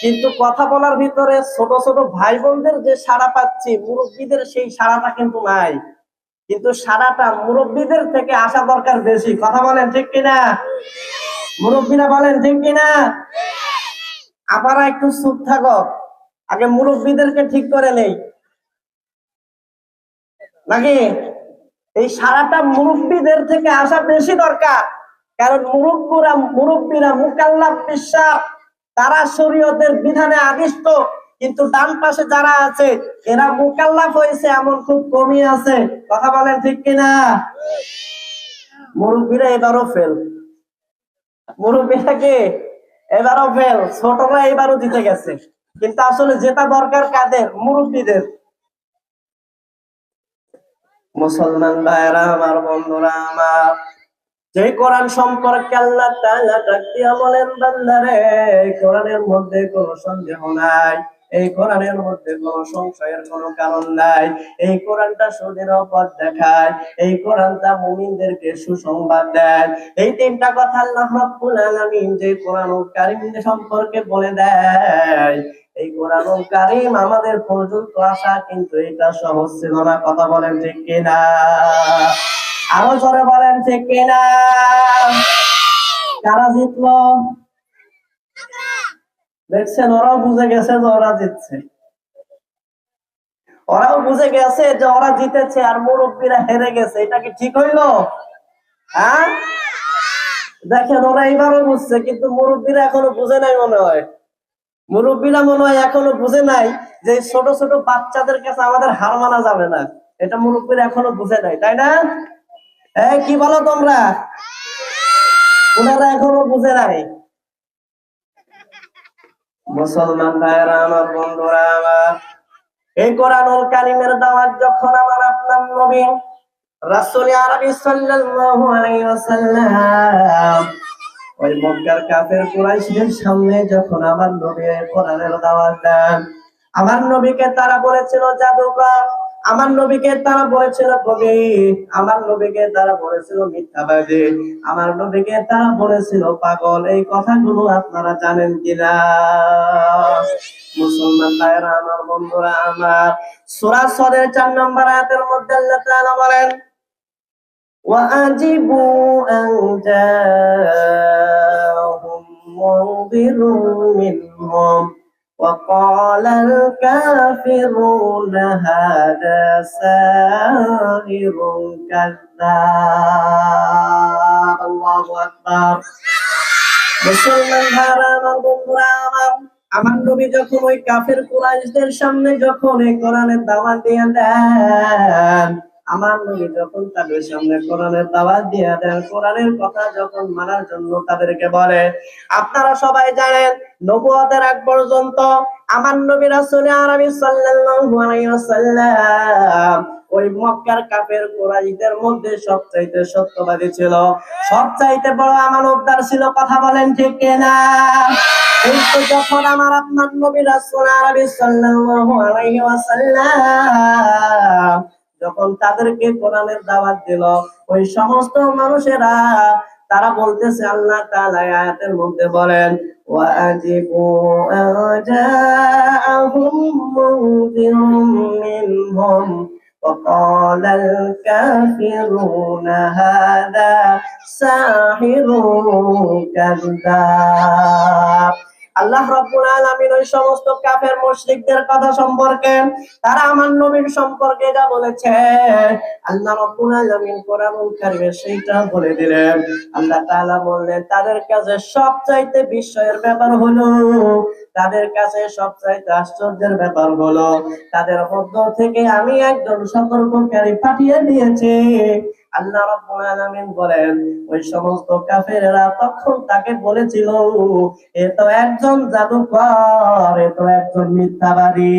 কিন্তু কথা বলার ভিতরে ছোট ছোট ভাই বোনদের যে সাড়া পাচ্ছি, মুরব্বীদের সেই সাড়াটা কিন্তু নাই। কিন্তু সাড়াটা মুরব্বীদের থেকে আসা দরকার বেশি। কথা বলেন ঠিক কিনা? মুরব্বীরা বলেন ঠিক কিনা? আপনারা একটু চুপ থাকো। আগে মুরব্বীদেরকে ঠিক করে নেই। নাকি? এই সারাটা মুরব্বীদের থেকে আসা বেশি দরকার। কারণ মুরব্বীরা মুরব্বীরা মুকাল্লাফ বিশ্বাস তারা শরীয়তের বিধানে আদিষ্ট কিন্তু ডান পাশে যারা আছে, এরা মুকাল্লাফ হয়েছে, এমন খুব কমই আছে। কথা বলেন ঠিক কিনা? মুরব্বীরা এবারও ফেল মুরব্বীরাকে এবারও ফেল ছোটরা এবারও জিতে গেছে। কিন্তু আসলে যেটা দরকার কাদের? মুরব্বীদের। মুসলমান ভাইরা আমার বন্ধুরা, আমার যে কোরআন সম্পর্কে আল্লাহ তাআলা ডাক দিয়া বলেন বান্দারে কোরআনের মধ্যে কোনো সন্দেহ নাই, এই কোরআনের মধ্যে কোনো সংশয়ের কোনো কারণ নাই, এই কোরআনটা সুদের পথ দেখায়, এই কোরআনটা মুমিনদেরকে সুসংবাদ দেয়। এই তিনটা কথা আল্লাহ রাব্বুল আলামিন যে কোরআন কারীম সম্পর্কে বলে দেয়, এই কোরআন কারীম আমাদের পর্যন্ত আসা কিন্তু এটা সহজ ছিল না, কথা বলেন ঠিক কিনা? আরও জোরে বলেন, ঠিক কিনা? কারা জিতলো? দেখছেন, ওরাও বুঝে গেছে যে ওরা জিতছে। ওরাও বুঝে গেছে যে ওরা জিতেছে আর মুরব্বীরা হেরে গেছে। এটা কি ঠিক হইল? হ্যাঁ? দেখেন, ওরা এইবারও বুঝছে, কিন্তু মুরব্বীরা এখনও বুঝে নাই মনে হয়। মুরব্বীরা মনে হয় এখনও বুঝে নাই যে ছোট ছোট বাচ্চাদের কাছে আমাদের হার মানা যাবে না। এটা মুরব্বীরা এখনও বুঝে নাই, তাই না? এই, কি বলো তোমরা? ওনারা এখনও বুঝে নাই। মুসলমান ভাইরা আমার বন্ধুরা, আমার। এই কোরআনুল কালিমের দাওয়াত যখন আমার আপনার নবী রাসূল আরবি সাল্লাল্লাহু আলাইহি ওয়াসাল্লাম ওই মক্কার কাফের কুরাইশদের সামনে যখন আমার নবী কোরআনের দাওয়াত দেন, আমার নবীকে তারা বলেছিল, জাদুকর আমার নবীকে তারা বলেছিল কবি আমার নবীকে তারা বলেছিল মিথ্যাবাদী আমার নবীকে তারা বলেছিল পাগল এই কথাগুলো আপনারা জানেন কিনা মুসলমান ভাইরা আমার বন্ধুরা আমার সূরা সদের চার নম্বর আয়াতের মধ্যে আল্লাহ তাআলা বলেন وأجبوا أن جاءهم منذر منهم وقال الكافرون هذا ساحر كذاب الله أكبر মুসলমান ভাইরা আমার বন্ধুরা আমার আমার নবী যখন ওই কাফের কুরাইশদের সামনে যখন এই কোরআনের দাওয়াত দিয়ে দেন আমার নবী যখন তাদের সামনে কোরআনের দাওয়াত দিয়ে দেন, কোরআনের কথা যখন মানার জন্য তাদেরকে বলে, আপনারা সবাই জানেন, নবুয়তের আগ পর্যন্ত আমার নবী রাসূল আরবি সাল্লাল্লাহু আলাইহি ওয়াসাল্লাম ওই মক্কার কাফের কুরাইশদের মধ্যে সবচাইতে সত্যবাদী ছিল। সবচাইতে বড় আমানতদার ছিল কথা বলেন ঠিক কিনা? কিন্তু যখন আমার আপনার নবী রাসূল আরবি সাল্লাল্লাহু আলাইহি ওয়াসাল্লাম যখন তাদেরকে কোরআনের দাওয়াত দিল ওই সমস্ত মানুষেরা তারা বলতেছে আল্লাহ তাআলা এই আয়াতের মধ্যে বলেন ওয়াজিবু আজাহুম মুনযিরুম মিনহুম وقال الكافرون هذا ساحر كذاب আল্লাহ রাব্বুল আলামিন ওই সমস্ত কাফের মুশরিকদের কথা সম্পর্কে, তারা আমার নবীর সম্পর্কে যা বলেছে, আল্লাহ রাব্বুল আলামিন কোরআনুল কারীমে সেইটা বলে দিলেন। আল্লাহ তাআলা বললেন, তাদের কাছে সবচাইতে বিস্ময়ের ব্যাপার হলো, তাদের কাছে সবচাইতে আশ্চর্যের ব্যাপার হলো, তাদের মধ্য থেকে আমি একজন সতর্ককারী পাঠিয়ে দিয়েছি। আল্লাহ রাব্বুল আলামিন বলেন, ওই সমস্ত কাফেরেরা তখন তাকে বলেছিল, এ তো একজন জাদুকর, এ তো একজন মিথ্যাবাদী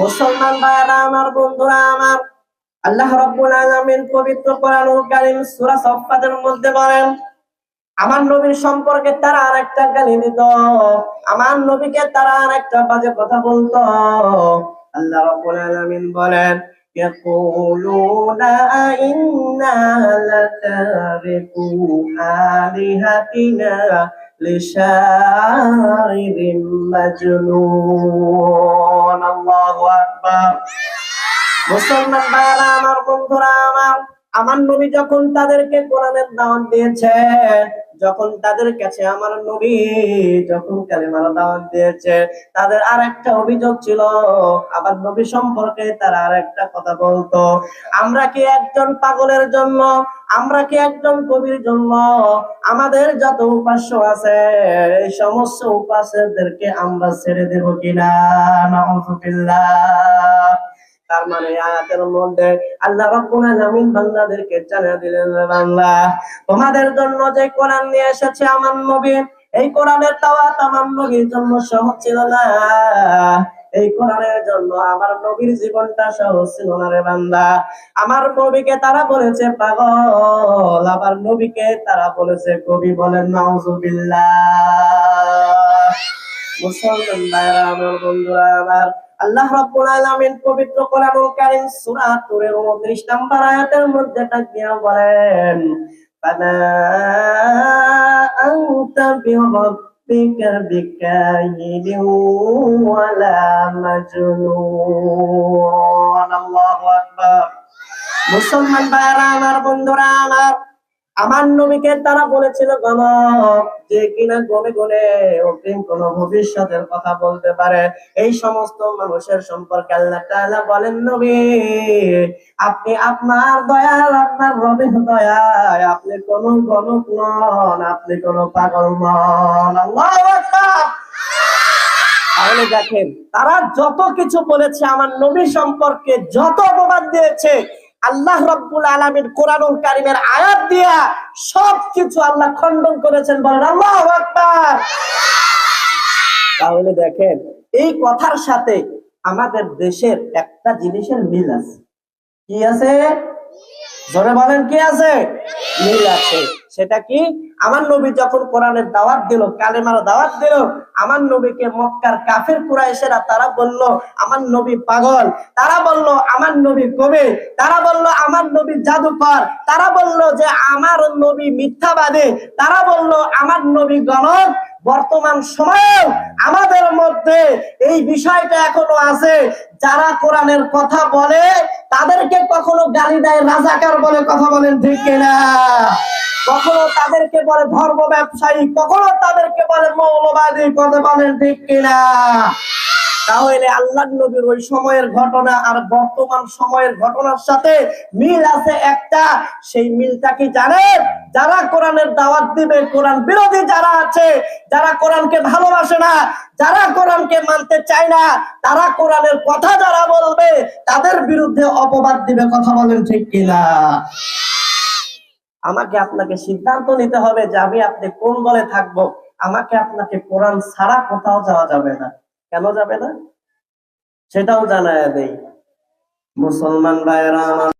মুসলমান ভাইরা আমার বন্ধুরা, আমার আল্লাহ রাব্বুল আলামিন পবিত্র কোরআনুল কারীম সূরা মধ্যে বলেন, আমার নবীর সম্পর্কে তারা আর একটা গালি দিত, আমার নবীকে তারা আর একটা বাজে কথা বলতো। আল্লাহ রাব্বুল আলামিন বলেন يقولون أئنا لتاركو آلهتنا لشاعر مجنون الله أكبر মুসলমান ভাইরা আমার বন্ধুরা আমার আমার নবী যখন তাদেরকে কোরআনের দাওয়াত দিয়েছে যখন তাদের কাছে আমার নবী যখন কালেমার দাওয়াত দিয়েছে, তাদের আর একটা অভিযোগ ছিল আবার নবী সম্পর্কে তারা আর একটা কথা বলতো, আমরা কি একজন পাগলের জন্য? আমরা কি একজন কবির জন্য? আমাদের যত উপাস্য আছে, এই সমস্ত উপাস্যদেরকে আমরা ছেড়ে দেব কিনা? নাউজুবিল্লাহ তার মানে আয়াতের মধ্যে আল্লাহ রাব্বুল আলামিন বান্দাদেরকে জানিয়ে দিলেন বান্দা, তোমাদের জন্য যে কোরআন নিয়ে এসেছে আমার নবী, এই কোরআনের দাওয়াত আমার নবীর জন্য সহজ ছিল না। এই কোরআনের জন্য আমার নবীর জীবনটা সহজ ছিল না রে বান্দা। আমার নবীকে তারা বলেছে পাগল আবার নবীকে তারা বলেছে কবি বলেন, নাউজুবিল্লাহ। মুসলমান ভাইরা আমার বন্ধুরা, আমার আল্লাহ রাব্বুল আলামিন পবিত্র কোরআনুল কারীম সূরা তুরের 29 নম্বর আয়াতের মধ্যে দিয়া বলেন, ফালা আনতা বিরাব্বিকা বিকাহিনিন ওয়ালা মাজনুন। আল্লাহু আকবার। মুসলমান ভাইরা আমার বন্ধুরা, আমার আমার নবীকে তারা বলেছিল গণক যে কিনা গনে গনে অগ্রিম কোন ভবিষ্যতের কথা বলতে পারে। এই সমস্ত মানুষের সম্পর্কে আল্লাহ বলেন, নবী, আপনি আপনার দয়াল, আপনার রবের দয়ায়, আপনি কোন গণক নন আপনি কোন পাগল নন তাহলে দেখেন, তারা যত কিছু বলেছে, আমার নবী সম্পর্কে যত অপবাদ দিয়েছে আল্লাহ রব্বুল আলমের কোরআনুল কারিমের আয়াত দিয়া সব কিছু আল্লাহ খণ্ডন করেছেন বলেন, আল্লাহ তাহলে দেখেন, এই কথার সাথে আমাদের দেশের একটা জিনিসের মিল আছে। কি আছে? জোরে বলেন, কি আছে? মিল আছে। সেটা কি? আমার নবী যখন কোরআনের দাওয়াত দিল, কালেমার দাওয়াত দিল, আমার নবীকে মক্কার কাফের কুরাইশেরা, তারা বলল, আমার নবী পাগল। তারা বলল, আমার নবী কবি তারা বলল, আমার নবী জাদুকর। তারা বলল যে, আমার নবী মিথ্যাবাদী। তারা বলল, আমার নবী গণক। বর্তমান সময়েও আমাদের মধ্যে এই বিষয়টা এখনও আছে। যারা কোরআনের কথা বলে, তাদেরকে কখনো গালি দেয় রাজাকার বলে কথা বলেন ঠিক কিনা? কখনো তাদেরকে বলে ধর্ম ব্যবসায়ী, কখনো তাদেরকে বলে মৌলবাদী কথা বলেন ঠিক কিনা? তাহলে আল্লাহ নবীর ওই সময়ের ঘটনা আর বর্তমান সময়ের ঘটনার সাথে মিল আছে একটা। সেই মিলটা কি জানেন? যারা কোরআনের দাওয়াত দিবে, কোরআন বিরোধী যারা আছে, যারা কোরআনকে ভালোবাসে না, যারা কোরআনকে মানতে চায় না, তারা কোরআনের কথা যারা বলবে, তাদের বিরুদ্ধে অপবাদ দিবে, কথা বলেন ঠিক কিনা? আমাকে আপনাকে সিদ্ধান্ত নিতে হবে যে আমি আপনি কোন দলে থাকব। আমাকে আপনাকে কোরআন ছাড়া কোথাও যাওয়া যাবে না। কেন যাবে না? সেটাও জানায় দেই। মুসলমান আমার